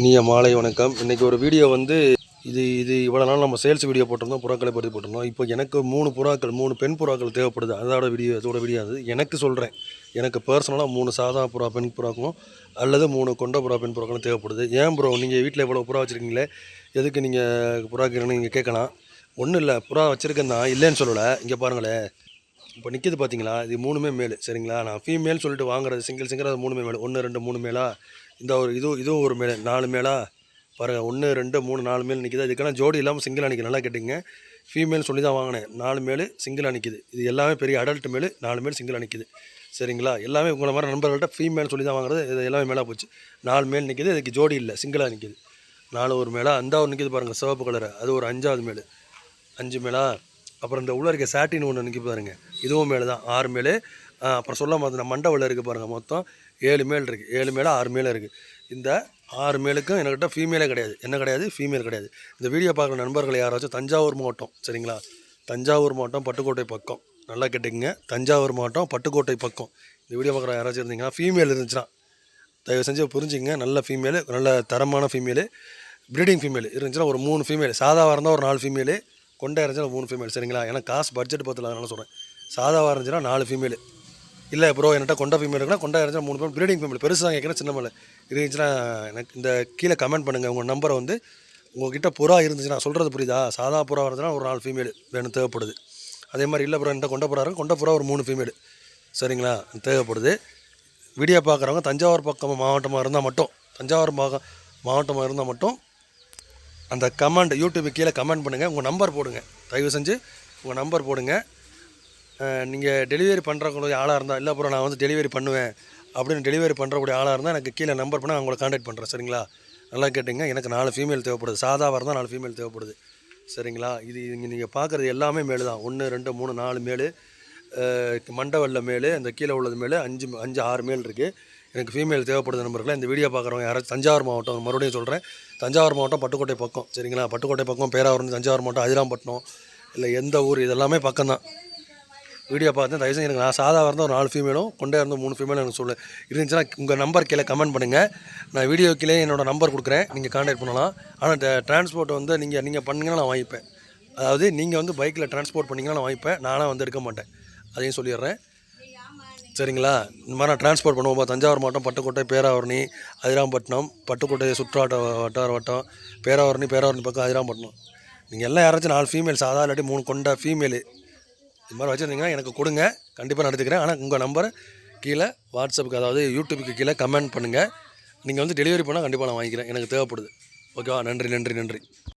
இனிய மாலை வணக்கம். இன்றைக்கி ஒரு வீடியோ வந்து இது இது இவ்வளோ நாள் நம்ம சேல்ஸ் வீடியோ போட்டிருந்தோம் புறாக்களை பற்றி போட்டிருந்தோம். இப்போ எனக்கு மூணு புறாக்கள் மூணு பெண் புறாக்கள் தேவைப்படுது. அதோட வீடியோ அதோட வீடியோ அது. எனக்கு சொல்கிறேன் எனக்கு பர்சனலாக மூணு சாதா புறா பெண் புறாக்களும் அல்லது மூணு கொண்ட புறா பெண் புறாக்களும் தேவைப்படுது. ஏன் ப்ரோ நீங்கள் வீட்டில் இவ்வளோ புறா வச்சுருக்கீங்களே? எதுக்கு நீங்கள் புறாக்கிறேன்னு நீங்கள் கேட்கலாம். ஒன்றும் இல்லை. புறா வச்சுருக்கேன் தான் இல்லைன்னு சொல்லலை. இங்கே பாருங்களேன் இப்போ நிற்கிது பார்த்தீங்களா இது மூணுமே மேல் சரிங்களா? நான் ஃபீமேல் சொல்லிட்டு வாங்குறது சிங்கிள் சிங்கிள் அது மூணுமே மேல் ஒன்று ரெண்டு மூணு மேலா இந்த ஒரு இது இதுவும் ஒரு மேலே நாலு மேலா பாருங்கள் ஒன்று ரெண்டு மூணு நாலு மேல் நிற்கிது இதுக்கெல்லாம் ஜோடி இல்லாமல் சிங்கிளாக நிற்கிது நல்லா கேட்டிங்க ஃபீமேல் சொல்லி தான் வாங்கினேன். நாலு மேல் சிங்கிளாக நிற்கிது இது எல்லாமே பெரிய அடல்ட் மேல் நாலு மேல் சிங்கிளாக நிற்கிது சரிங்களா? எல்லாமே உங்களை மாதிரி நண்பர்கள்ட்ட ஃபீமேல் சொல்லி தான் வாங்குறது. இது எல்லாமே மேலே போச்சு. நாலு மேல் நிற்கிது இதுக்கு ஜோடி இல்லை சிங்கிளாக நிற்கிது நாலு ஒரு மேலே? அந்த ஒரு நிற்கிது பாருங்கள் சிவப்பு கலரை அது ஒரு அஞ்சாவது மேல். அஞ்சு மேலா? அப்புறம் இந்த உள்ள இருக்க சாட்டின் ஒன்று நிற்கி பாருங்கள் இதுவும் மேலே தான். ஆறு மேலே அப்புறம் சொல்ல மாதிரி மண்டவள்ள இருக்குது பாருங்கள் மொத்தம் ஏழு மேல் இருக்குது ஏழு மேலே ஆறு மேலே இருக்குது இந்த ஆறு மேலுக்கும் என்கிட்ட ஃபீமேலே கிடையாது. என்ன கிடையாது? ஃபீமேல் கிடையாது. இந்த வீடியோ பார்க்குற நண்பர்கள் யாராச்சும் தஞ்சாவூர் மாவட்டம் சரிங்களா? தஞ்சாவூர் மாவட்டம் பட்டுக்கோட்டை பக்கம். நல்லா கேட்டுக்கங்க. தஞ்சாவூர் மாவட்டம் பட்டுக்கோட்டை பக்கம். இந்த வீடியோ பார்க்குற யாராச்சும் இருந்தீங்கன்னா ஃபீமேல் இருந்துச்சுன்னா தயவு செஞ்சு புரிஞ்சுங்க நல்ல ஃபீமேலு நல்ல தரமான ஃபீமேலு ப்ரீடிங் ஃபீமேல் இருந்துச்சுன்னா ஒரு மூணு ஃபீமேல் சாதாவாக இருந்தால் ஒரு நாலு ஃபீமேலு கொண்டா இருந்துச்சுன்னா மூணு ஃபீமேல் சரிங்களா? ஏன்னா காசு பட்ஜெட் பத்தல அதனால சொல்கிறேன் சாதாவாக இருந்துச்சுன்னா நாலு ஃபீமேலு இல்லை ப்ரோ என்கிட்ட கொண்ட ஃபீமேல் இருக்குன்னா கொண்டா இருந்துச்சுன்னா மூணு பேர் ப்ரீடிங் ஃபீமேல் பெருசு தான் கேட்குறேன் சின்ன மேலே. இருந்துச்சுன்னா எனக்கு இந்த கீழே கமெண்ட் பண்ணுங்கள் உங்கள் நம்பரை வந்து உங்ககிட்ட புறா இருந்துச்சுன்னா சொல்கிறது புரியுதா? சாதா புறா இருந்துச்சுன்னா ஒரு நாலு ஃபீமேல் வேணும் தேவைப்படுது. அதே மாதிரி இல்லை ப்ரோ என்கிட்ட கொண்ட புறா கொண்ட புறா ஒரு மூணு ஃபீமேல் சரிங்களா? தேவைப்படுது. வீடியோ பார்க்குறவங்க தஞ்சாவூர் பக்கம் மாவட்டமாக இருந்தால் மட்டும் தஞ்சாவூர் பக்கம் மாவட்டமாக இருந்தால் மட்டும் அந்த கமெண்ட் யூடியூப் கீழே கமெண்ட் பண்ணுங்கள் உங்கள் நம்பர் போடுங்க. தயவு செஞ்சு உங்கள் நம்பர் போடுங்க. நீங்கள் டெலிவரி பண்ணுறக்கூடிய ஆளாக இருந்தால் இல்லை அப்புறம் நான் வந்து டெலிவரி பண்ணுவேன் அப்படின்னு டெலிவரி பண்ணுறக்கூடிய ஆளாக இருந்தால் எனக்கு கீழே நம்பர் பண்ணால் உங்களை காண்டாக்ட் பண்ணுறேன் சரிங்களா? நல்லா கேட்டுங்க. எனக்கு நாலு ஃபீமேல் தேவைப்படுது. சாதாவாக இருந்தால் நாலு ஃபீமேல் தேவைப்படுது. சரிங்களா? இது இங்கே நீங்கள் பார்க்குறது எல்லாமே மேலு தான். ஒன்று ரெண்டு மூணு நாலு மேலு மண்டவல்ல மேலு அந்த கீழே உள்ளது மேலே அஞ்சு அஞ்சு ஆறு மேல் இருக்குது எனக்கு ஃபீமேல் தேவைப்படுது நம்பர்களை இந்த வீடியோ பார்க்குறவங்க யாராச்சும் தஞ்சாவூர் மாவட்டம் மறுபடியும் சொல்கிறேன் தஞ்சாவூர் மாவட்டம் பட்டுக்கோட்டை பக்கம் சரிங்களா? பட்டுக்கோட்டை பக்கம் பேராவூர் தஞ்சாவூர் மாவட்டம் அதிராம்பட்டினம் இல்லை எந்த ஊர் இதெல்லாமே பக்கம் தான் வீடியோ பார்த்து தயவுசெய்து எனக்கு நான் சாதா இருந்தால் ஒரு நாலு ஃபீமேலும் கொண்டே இருந்த மூணு ஃபீமேலும் எனக்கு சொல்லு. இருந்துச்சுன்னா உங்கள் நம்பர் கீழே கமெண்ட் பண்ணுங்கள் நான் வீடியோ கீழே என்னோடய நம்பர் கொடுக்குறேன். நீங்கள் காண்டாக்ட் பண்ணலாம். ஆனால் டிரான்ஸ்போர்ட் வந்து நீங்கள் நீங்கள் பண்ணிங்கன்னா நான் வாங்கிப்பேன். அதாவது நீங்கள் வந்து பைக்கில் டிரான்ஸ்போர்ட் பண்ணிங்கன்னா நான் வாங்கிப்பேன். நானாக வந்து எடுக்க மாட்டேன். அதையும் சொல்லிடுறேன். சரிங்களா? இந்த மாதிரி நான் டிரான்ஸ்போர்ட் பண்ணுவோம். தஞ்சாவூர் மாவட்டம் பட்டுக்கோட்டை பேராவரணி அதிராம்பட்டினம் பட்டுக்கோட்டை சுற்றாட்ட வட்டார வட்டம் பேராவரணி பேராவரணி பக்கம் அதிராம்பட்டினம். நீங்கள் எல்லாம் யாராச்சும் நாலு ஃபீமேல் சாதா இல்லாட்டி மூணு கொண்ட ஃபீமேலு இது மாதிரி வச்சுருந்தீங்கன்னா எனக்கு கொடுங்க. கண்டிப்பாக நடத்துக்கிறேன் ஆனால் உங்கள் நம்பரை கீழே வாட்ஸ்அப்புக்கு அதாவது யூடியூப்புக்கு கீழே கமெண்ட் பண்ணுங்கள் நீங்கள் வந்து டெலிவரி பண்ணால் கண்டிப்பாக நான் வாங்கிக்கிறேன். எனக்கு தேவைப்படுது. ஓகேவா நன்றி நன்றி நன்றி.